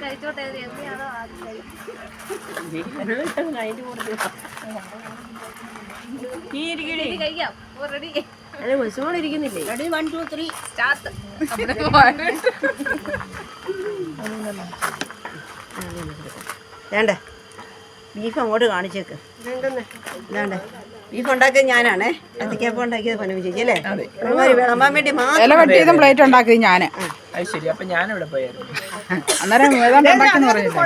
കഴിച്ചോട്ടെ എമ്മയാണോ ആദ്യം കഴിക്കാം. റെഡി മുസ്ലിമോൾ ഇരിക്കുന്നില്ലേ? Ready one two three start വേണ്ടേ? ബീഫ് അങ്ങോട്ട് കാണിച്ചേക്ക്. വേണ്ടേ? ബീഫ് ഉണ്ടാക്കിയത് ഞാനാണേ. ഏത്തക്കപ്പം ഉണ്ടാക്കിയത് പനവി ചേച്ചി അല്ലേ? വിളമ്പാൻ വേണ്ടി ഇല മാത്രം വെട്ടിയതും പ്ലേറ്റ് ഉണ്ടാക്കിയത് ഞാൻ അത് ശരി അപ്പൊ ഞാനിവിടെ പോയായിരുന്നു. അന്നേരം ഏതാണ്ട് ഉണ്ടാക്കുന്ന പറഞ്ഞില്ല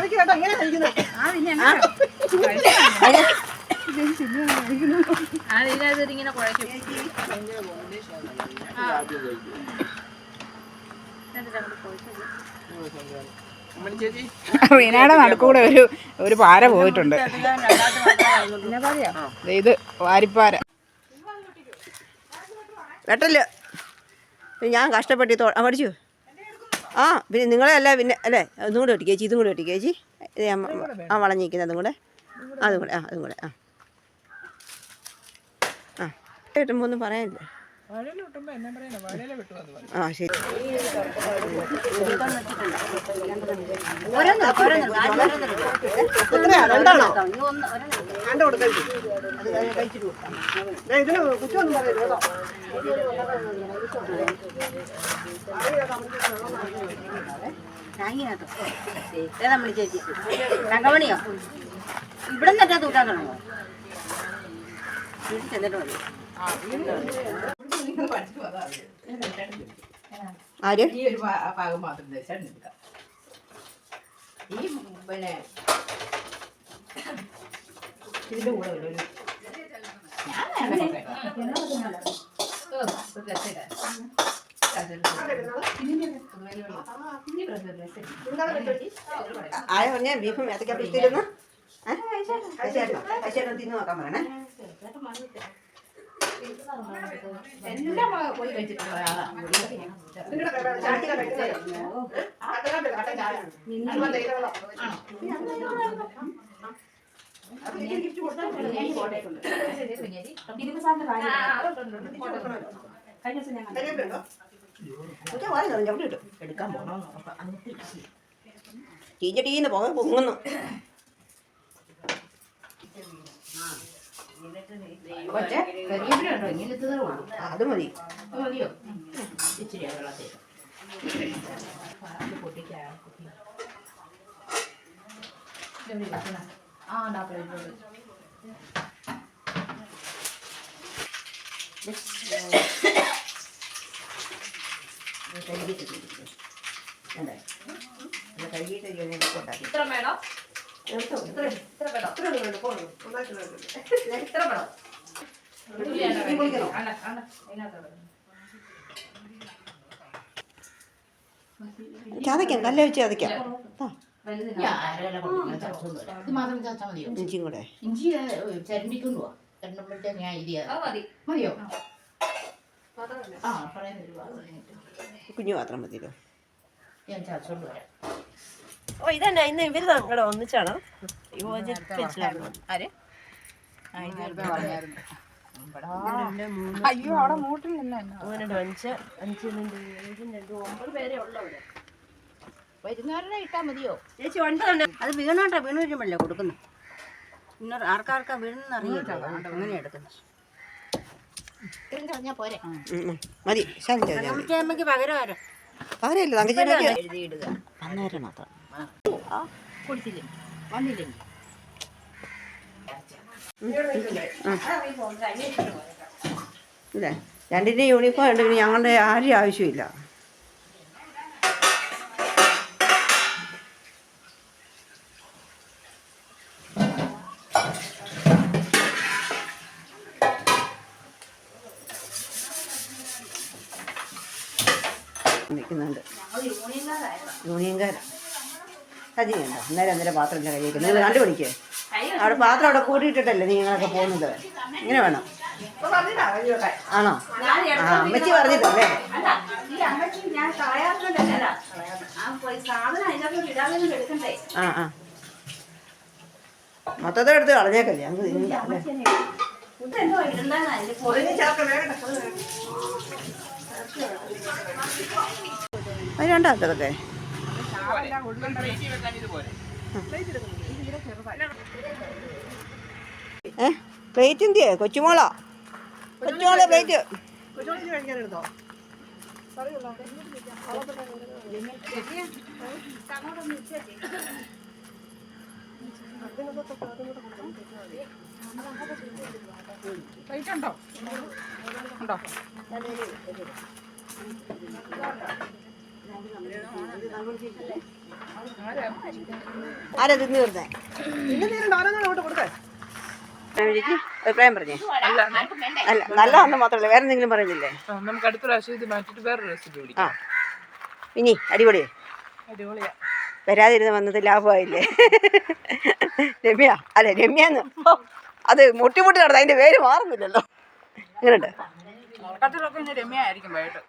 ഇങ്ങനെ കുഴയ്ക്കും റീനയുടെ നടുക്കൂടെ ഒരു ഒരു പാര പോയിട്ടുണ്ട്. ദേ ഇത് വാരിപ്പാര. വെട്ടൽ. പിന്നെ ഞാൻ കഷ്ടപ്പെട്ടി തോ ആ പഠിച്ചു? ആ പിന്നെ നിങ്ങളെ അല്ല പിന്നെ അല്ലേ അതും കൂടെ ഒട്ടിക്കേച്ചി ഇതും കൂടെ ഒട്ടിക്കേച്ചി ഇത് ഞാൻ ആ വളഞ്ഞിരിക്കുന്നത് അതും കൂടെ. അതും കൂടെ ആ അതും കൂടെ ആ. കിട്ടുമ്പോൾ ഒന്നും പറയാനില്ല ആ ശരി. രണ്ടാണോ? രണ്ട് കൊടുക്കാൻ ഇതിന് കുറ്റമൊന്നും പറയരുത് കേട്ടോ. താങ്ങിനകത്തോ ഏതാ വിളി ചേച്ചി. തങ്കമണിയോ? ഇവിടെ നിന്നിട്ടാ തൂക്കാൻ തുടങ്ങോ? വീട്ടിൽ ചെന്നിട്ട് മതി. ആര്? ഈ ഒരു ഭാഗം മാത്രം ദേശം ഈ പിന്നെ കൂടെ ഒരു പറഞ്ഞ? ബീഫും തിന്നു നോക്കാൻ പറയണേ. എല്ലാം പോയി കഴിച്ചിട്ടുള്ള എടുക്കാൻ പോകണമെന്ന് ടീച്ചർ ടീന്ന് പുക പൊങ്ങുന്നു. കൊച്ചെ കരിയേപ്പിലുണ്ടോ ഇങ്ങനത്തെ വേണം ആ, അത് മതി. അത് മതിയോ? ഇച്ചിരി വെള്ളത്തിൽ. ആ ഇത് കഴുകിയിട്ട് ഉണ്ടാക്കി. ഇത്ര വേണോ? ചതയ്ക്കാം നല്ല വെച്ച് ചതയ്ക്കാം. ഇത് ഇഞ്ചിയും കൂടെ. ഇഞ്ചി ചരണ്ടിക്കൊണ്ടു പോവാ ചരണ്ടുമ്പോഴത്തേക്ക് ഞാൻ മതി. മതിയോ? കുഞ്ഞു മാത്രം മതിയല്ലോ. ഞാൻ ചതച്ചോണ്ട് വരാം ഓ ഇതന്നെ ഇന്ന് ഇവർ തങ്ങളുടെ ഒന്നിച്ചാണോ. ആര്? അയ്യോ അവിടെ മൂട്ടിൽ നിന്നെ രണ്ട് അഞ്ച് അഞ്ച് രണ്ട് രണ്ട് ഒമ്പത് പേരെ ഉള്ളവിടെ വരുന്നവരുടെ ഇട്ടാ മതിയോ? ചേച്ചി ഒൻപതെണ്ണം അത് വീണോട്ടാ വീണ് വരുമ്പല്ലേ കൊടുക്കുന്നു. ഇന്നൊരു ആർക്കാർക്കാ വീണെന്ന് അറിയില്ല അങ്ങനെ എടുക്കുന്നു. മതി പകരം ആരോ? പകരമില്ല തങ്കച്ചേട്ടയ്ക്ക് എഴുതിയിടുക. അന്നേരം മാത്രം. ഇല്ലേ? രണ്ടിന്റെ യൂണിഫോം ഉണ്ട് പിന്നെ ഞങ്ങളുടെ ആരും ആവശ്യമില്ല. നിൽക്കുന്നുണ്ട്. സജിയുണ്ടോ അന്നേരം അന്നേരം പാത്രം ഇല്ല കഴിയിക്കുന്നത് നിങ്ങൾ കണ്ടുപിടിക്കേ. അവിടെ പാത്രം അവിടെ കൂട്ടിയിട്ടിട്ടല്ലേ നിങ്ങളൊക്കെ പോകുന്നത്? ഇങ്ങനെ വേണം. ആണോ? ആ അമ്മച്ചി പറഞ്ഞിട്ടല്ലേ ആ ആ മൊത്തത്തെ എടുത്ത് കളഞ്ഞേക്കല്ലേ? ഞങ്ങൾക്ക് തിന്നില്ല അല്ലേ? അതിനുണ്ടോ പ്ലേറ്റിൽ വെക്കാൻ ഇത് പോരെ ഏ പ്ലേറ്റ് എന്തിയേ? കൊച്ചുമോളോ? കൊച്ചുമോളെ പ്ലേറ്റ് പ്ലേറ്റ് ഉണ്ടോ? ഉണ്ടോ? ആരാ തിന്നു തീർന്നേ? അഭിപ്രായം പറഞ്ഞേ. അല്ല. അല്ല നല്ലതാണെന്ന് മാത്രമല്ല വേറെ എന്തെങ്കിലും പറയുന്നില്ലേ? നമുക്ക് അടുത്ത പ്രാവശ്യം ഇത് മാറ്റിട്ട് വേറൊരു റെസിപ്പി ആ. ഇനി അടിപൊളി അടിപൊളിയാ. വരാതിരുന്ന് വന്നത് ലാഭമായില്ലേ? രമ്യ അല്ല രമ്യ എന്ന്. അത് മുട്ടിമുട്ടി മുട്ടി നടന്നു അതിന്റെ പേര് മാറുന്നില്ലല്ലോ. എങ്ങനെയുണ്ട് കത്തിലൊക്കെ ഇനി രമ്യായിരിക്കും വൈകിട്ട്.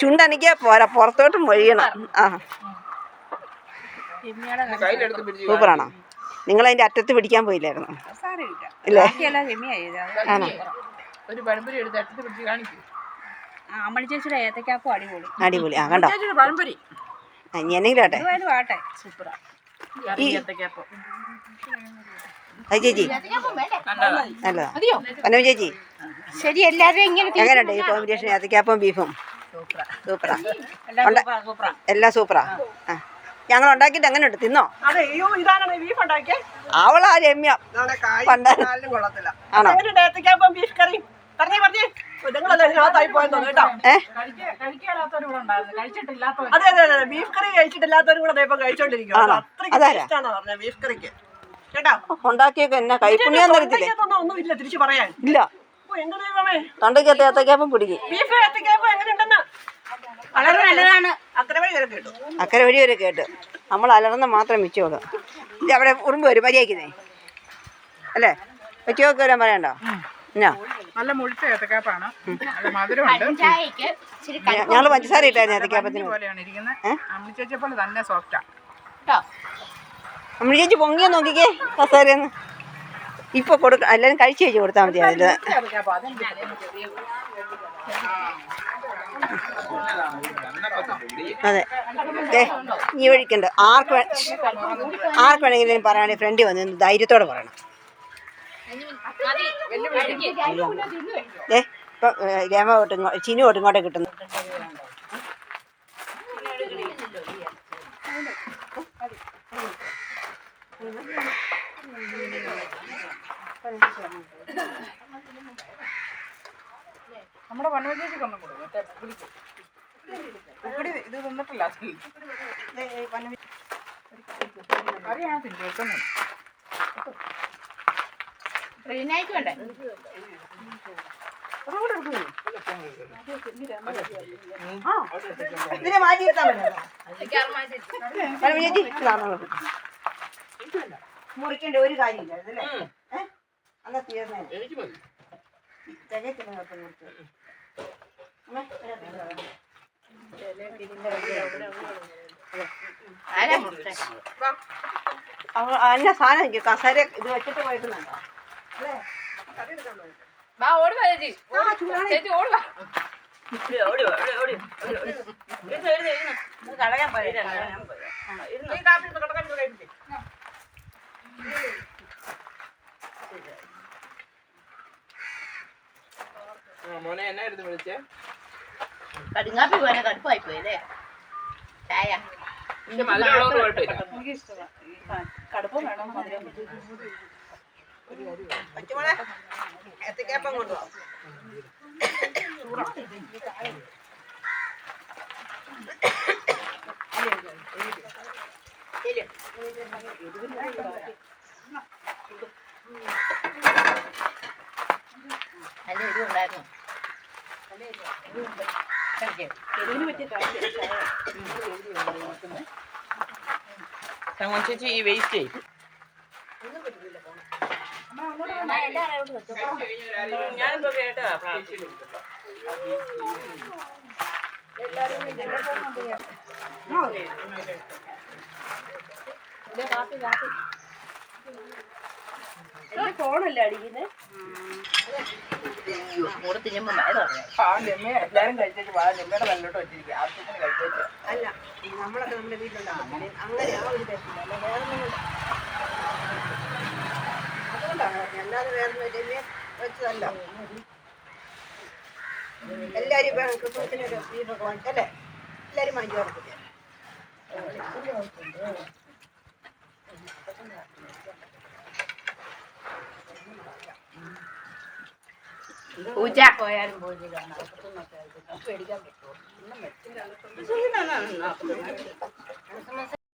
ചുണ്ടനക്കിയാ പോരാ പുറത്തോട്ടും മൊഴിയണം. ആ. സൂപ്പറാണോ നിങ്ങൾ അതിന്റെ അറ്റത്ത് പിടിക്കാൻ പോയില്ലായിരുന്നു? സാരമില്ല. ഇല്ലേ. ആണോ? അടിപൊളി. ആ കണ്ടോ? ഇനി എന്നെങ്കിലും ആട്ടെ? അത് ചേച്ചി. നല്ലതാ. പനോ ചേച്ചി. ശരി എല്ലാവരും എങ്ങനെ എങ്ങനെയുണ്ട് ഈ കോമ്പിനേഷൻ ഏത്തക്കാപ്പം ബീഫും. സൂപ്പറാ. ഉണ്ട്. സൂപ്പറാ. എല്ലാം സൂപ്പറാ. ആ. ഞങ്ങൾ ഉണ്ടാക്കിയിട്ട് തിന്നോ? അയ്യോ ഇതാണ് ബീഫ് ഉണ്ടാക്കിയേ? അവളാ രമ്യ. പണ്ട് കൊള്ളത്തില്ല. ആണോ? ഉണ്ടാക്കിയൊക്കെ എന്നാ പറയാൻ. ഇല്ല. തൊണ്ടയ്ക്കകത്ത് ഏത്തക്കാപ്പം പിടിക്കും. വളരെ നല്ലതാണ്. വഴി വരെ കേട്ടു. അക്കരെ വഴി വരെ കേട്ട്. നമ്മൾ അലർന്ന മാത്രം മിച്ചോളൂ ഇത് അവിടെ ഉറുമ്പ് വരും മര്യാദക്കുന്നേ അല്ലേ? വെച്ചോക്കെ വരാൻ പറയണ്ടോ. നല്ല മുഴുത്ത ഏത്തക്കാപ്പാണ് നല്ല മധുരമുണ്ട്. ഞങ്ങൾ പഞ്ചസാര ഇട്ടായിരുന്നു ഏത്തക്കാപ്പത്തിന് പോലെയാണ് ഇരിക്കുന്നത് അമ്മി ചേച്ചിയെ പോലെ തന്നെ സോഫ്റ്റാ ചേച്ചി പൊങ്ങിയോ നോക്കിക്കേ? കസേരന്ന്. ഇപ്പൊ കൊടുക്ക എല്ലാവരും കഴിച്ചു കഴിച്ച് കൊടുത്താൽ മതി അതിൽ അതെ. ദേ, ഈ വഴിക്കുണ്ട് ആർക്ക് ആർക്ക് വേണമെങ്കിലും പറയുകയാണെങ്കിൽ ഫ്രണ്ട് വന്ന് ധൈര്യത്തോടെ പറയണം. ഏ ഇപ്പം ഏ, രമ തൊട്ട് ചിനു തൊട്ട് ഇങ്ങോട്ടേ കിട്ടുന്നു. നമ്മുടെ ചേച്ചിക്ക് ഒന്നും കൊടുക്കും ഇത് തിന്നിട്ടില്ല. തിന്നു ട്രെയിനായിട്ട് വേണ്ടേ? ഇതിനെ മാറ്റി നിർത്താൻ പറ്റില്ല മുറിക്കേണ്ട ഒരു കാര്യമില്ല അല്ലേ? ഏഹ് അന്നാ തീർന്നേ. തികച്ചില്ല കേട്ടോ സാധനം എനിക്ക് കസേര ഇത് വെച്ചിട്ട് പോയിട്ടുണ്ടോ? അല്ലേ? കളയാൻ പോയി? മോനെ എന്നാ എടുത്ത് വിളിച്ചേ? കടുങ്ങാപ്പി പോലെ കടുപ്പായി പോയി അല്ലേ ചായ കടുപ്പം വേണം പച്ചമുളക് ഏത്തക്കാപ്പം കൊണ്ടുപോകാം തങ്ങ ചേച്ചി ഈ വേസ്റ്റ് ചെയ്യും. ഫോണല്ലേ അടിക്കുന്നത് എല്ലാരും കഴിച്ചേച്ച് വാ. ലെമ്മയുടെ നല്ലോട്ട് വെച്ചിരിക്കുക ആവശ്യത്തിന് കഴിച്ചേച്ച്. അല്ല നമ്മളൊക്കെ നമ്മുടെ വീട്ടിലുണ്ടാവും അങ്ങനെ അങ്ങനെ ആ ഒരു തെറ്റില്ല അല്ല വേറെ അതുകൊണ്ടാണ് പറഞ്ഞത്. അല്ലാതെ വേറെ ഒന്നും വെച്ചതല്ല. എല്ലാവരും ഇപ്പം വീടൊക്കെ എല്ലാവരും വാങ്ങിച്ചു കൊടുക്കില്ല പൂച്ച പോയാലും പോയി കാണാം. അപ്പുറത്തുനിന്നൊക്കെ പേടിക്കാൻ പറ്റുമോ?